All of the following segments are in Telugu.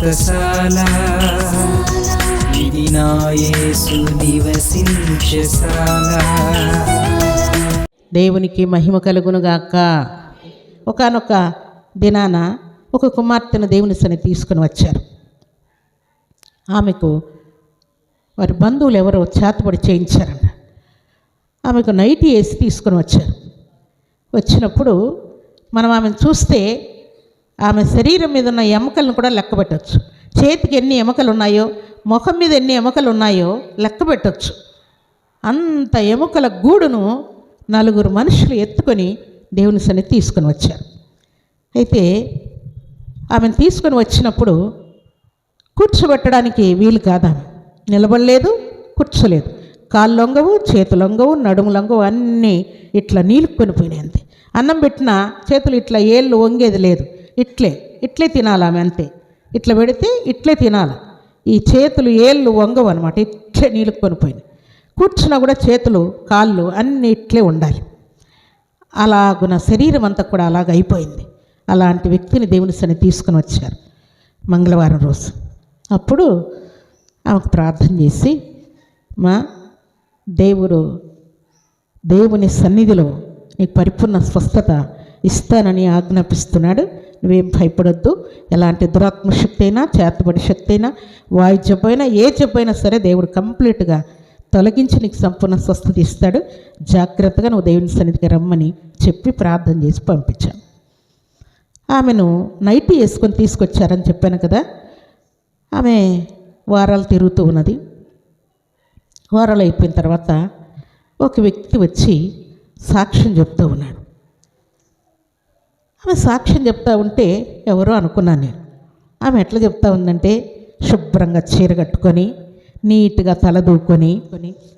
వ్రతశాల ఇది నివసించశాల దేవునికి మహిమ కలుగునుగాక ఒకనొక దినాన ఒక కుమార్తెను దేవుని సన్ని తీసుకుని వచ్చారు. ఆమెకు వారి బంధువులు ఎవరో చేతపడి చేయించారంట. ఆమెకు నైటీ వేసి తీసుకుని వచ్చారు. వచ్చినప్పుడు మనం ఆమెను చూస్తే ఆమె శరీరం మీద ఉన్న ఎముకలను కూడా లెక్క పెట్టచ్చు. చేతికి ఎన్ని ఎముకలు ఉన్నాయో ముఖం మీద ఎన్ని ఎముకలు ఉన్నాయో లెక్క పెట్టచ్చు. అంత ఎముకల గూడును నలుగురు మనుషులు ఎత్తుకొని దేవుని సన్ని తీసుకొని వచ్చారు. అయితే ఆమెను తీసుకొని వచ్చినప్పుడు కూర్చోబెట్టడానికి వీలు కాదా నిలబడలేదు కూర్చోలేదు. కాళ్ళు లొంగవు చేతులు లొంగవు నడుము లొంగవు అన్నీ ఇట్లా నీలుకొని పోయినాయి అంతే. అన్నం పెట్టినా చేతులు ఇట్లా ఏళ్ళు వంగేది లేదు. ఇట్లే ఇట్లే తినాలి ఆమె అంతే. ఇట్లా పెడితే ఇట్లే తినాలి. ఈ చేతులు ఏళ్ళు వంగవు అనమాట ఇట్లే నీళ్ళు పోయినాయి కూర్చున్నా కూడా చేతులు కాళ్ళు అన్నీ ఇట్లే ఉండాలి. అలాగున శరీరం అంతా కూడా అలాగ అయిపోయింది. అలాంటి వ్యక్తిని దేవుని సన్ని తీసుకుని వచ్చారు. మంగళవారం రోజు. అప్పుడు ఆమెకు ప్రార్థన చేసి మా దేవుడు దేవుని సన్నిధిలో నీకు పరిపూర్ణ స్వస్థత ఇస్తానని ఆజ్ఞాపిస్తున్నాడు. నువ్వేం భయపడొద్దు. ఎలాంటి దురాత్మ శక్తి అయినా చేతబడి శక్తి అయినా వాయు జబ్బు ఏ చెప్పైనా సరే దేవుడు కంప్లీట్గా తొలగించి నీకు సంపూర్ణ స్వస్థత ఇస్తాడు. జాగ్రత్తగా నువ్వు దేవుని సన్నిధికి రమ్మని చెప్పి ప్రార్థన చేసి పంపించాను ఆమెను నైటీ వేసుకొని తీసుకొచ్చారని చెప్పాను కదా. ఆమె వారాలు తిరుగుతూ ఉన్నది. వారాలు అయిపోయిన తర్వాత ఒక వ్యక్తి వచ్చి సాక్ష్యం చెప్తూ ఉన్నాడు. ఆమె సాక్ష్యం చెప్తా ఉంటే ఎవరో అనుకున్నాను నేను. ఆమె ఎట్లా చెప్తా ఉందంటే శుభ్రంగా చీర కట్టుకొని నీట్గా తలదూకొని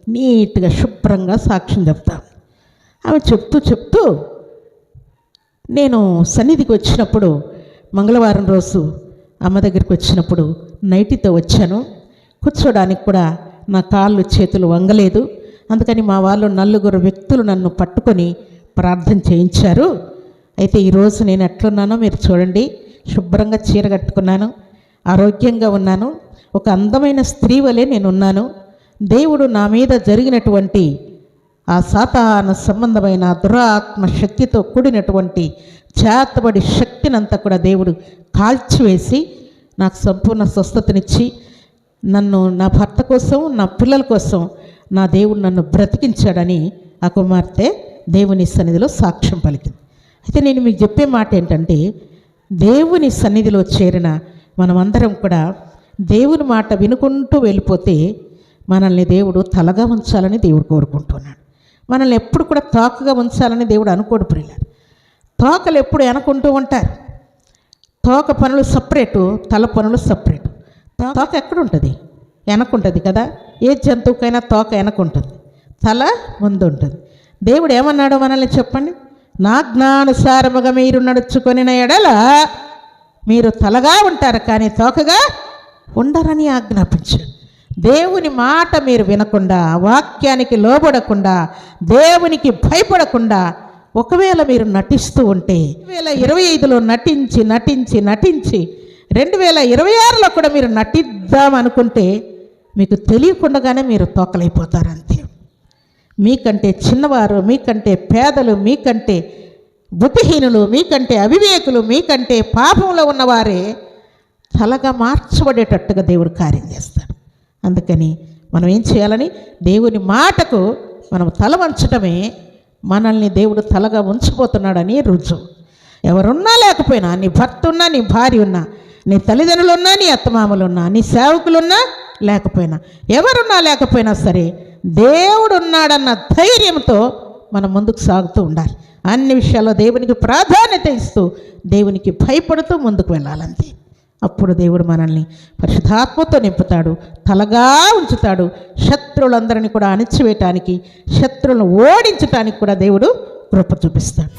నీట్గా శుభ్రంగా సాక్ష్యం చెప్తా. ఆమె చెప్తూ చెప్తూ నేను సన్నిధికి వచ్చినప్పుడు మంగళవారం రోజు అమ్మ దగ్గరికి వచ్చినప్పుడు నైటీతో వచ్చాను. కూర్చోడానికి కూడా నా కాళ్ళు చేతులు వంగలేదు. అందుకని మా వాళ్ళు నలుగురు వ్యక్తులు నన్ను పట్టుకొని ప్రార్థన చేయించారు. అయితే ఈరోజు నేను ఎట్లున్నానో మీరు చూడండి. శుభ్రంగా చీర కట్టుకున్నాను. ఆరోగ్యంగా ఉన్నాను. ఒక అందమైన స్త్రీ వలె నేను ఉన్నాను దేవుడు నా మీద జరిగినటువంటి ఆ సాతాన సంబంధమైన దురాత్మ శక్తితో కూడినటువంటి చేతబడి శక్తినంతా కూడా దేవుడు కాల్చివేసి నాకు సంపూర్ణ స్వస్థతనిచ్చి నన్ను నా భర్త కోసం నా పిల్లల కోసం నా దేవుడు నన్ను బ్రతికించాడని ఆ కుమార్తె దేవుని సన్నిధిలో సాక్ష్యం పలికింది. అయితే నేను మీకు చెప్పే మాట ఏంటంటే దేవుని సన్నిధిలో చేరిన మనమందరం కూడా దేవుని మాట వినుకుంటూ వెళ్ళిపోతే మనల్ని దేవుడు తలగా ఉంచాలని దేవుడు కోరుకుంటున్నాడు. మనల్ని ఎప్పుడు కూడా తోకగా ఉంచాలని దేవుడు అనుకోడు ప్రియులారు. తోకలు ఎప్పుడు అనుకుంటూ ఉంటారు. తోక పనులు సపరేటు తల పనులు సపరేటు. తోక ఎక్కడ ఉంటుంది వెనకుంటుంది కదా. ఏ జంతువుకైనా తోక వెనకుంటుంది తల ముందు ఉంటుంది దేవుడు ఏమన్నాడో మనల్ని చెప్పండి. నా జ్ఞానుసారముగా మీరు నడుచుకొని ఎడల మీరు తలగా ఉంటారు కానీ తోకగా ఉండరని ఆజ్ఞాపించాడు దేవుని మాట మీరు వినకుండా వాక్యానికి లోబడకుండా దేవునికి భయపడకుండా ఒకవేళ మీరు నటిస్తూ ఉంటే రెండు వేల ఇరవై ఐదులో నటించి నటించి నటించి రెండు వేల ఇరవై ఆరులో కూడా మీరు నటిద్దాం అనుకుంటే మీకు తెలియకుండానే మీరు తోకలైపోతారు అంతే. మీకంటే చిన్నవారు మీకంటే పేదలు మీకంటే బుద్ధిహీనులు మీకంటే అవివేకులు మీకంటే పాపంలో ఉన్నవారే తలగా మార్చబడేటట్టుగా దేవుడు కార్యం చేస్తాడు. అందుకని మనం ఏం చేయాలని దేవుని మాటకు మనం తల వంచటమే మనల్ని దేవుడు తలగా ఉంచిపోతున్నాడని రుజువు. ఎవరున్నా లేకపోయినా నీ భర్త ఉన్నా నీ భార్య ఉన్నా నీ తల్లిదండ్రులు ఉన్నా నీ అత్తమామలు ఉన్నా నీ సేవకులున్నా లేకపోయినా ఎవరున్నా లేకపోయినా సరే దేవుడు ఉన్నాడన్న ధైర్యంతో మనం ముందుకు సాగుతూ ఉండాలి. అన్ని విషయాల్లో దేవునికి ప్రాధాన్యత ఇస్తూ దేవునికి భయపడుతూ ముందుకు వెళ్ళాలంతే. అప్పుడు దేవుడు మనల్ని పరిశుధాత్మతో నింపుతాడు తలగా ఉంచుతాడు. శత్రువులందరినీ కూడా అణిచివేయటానికి శత్రువులను ఓడించటానికి కూడా దేవుడు కృప చూపిస్తాడు.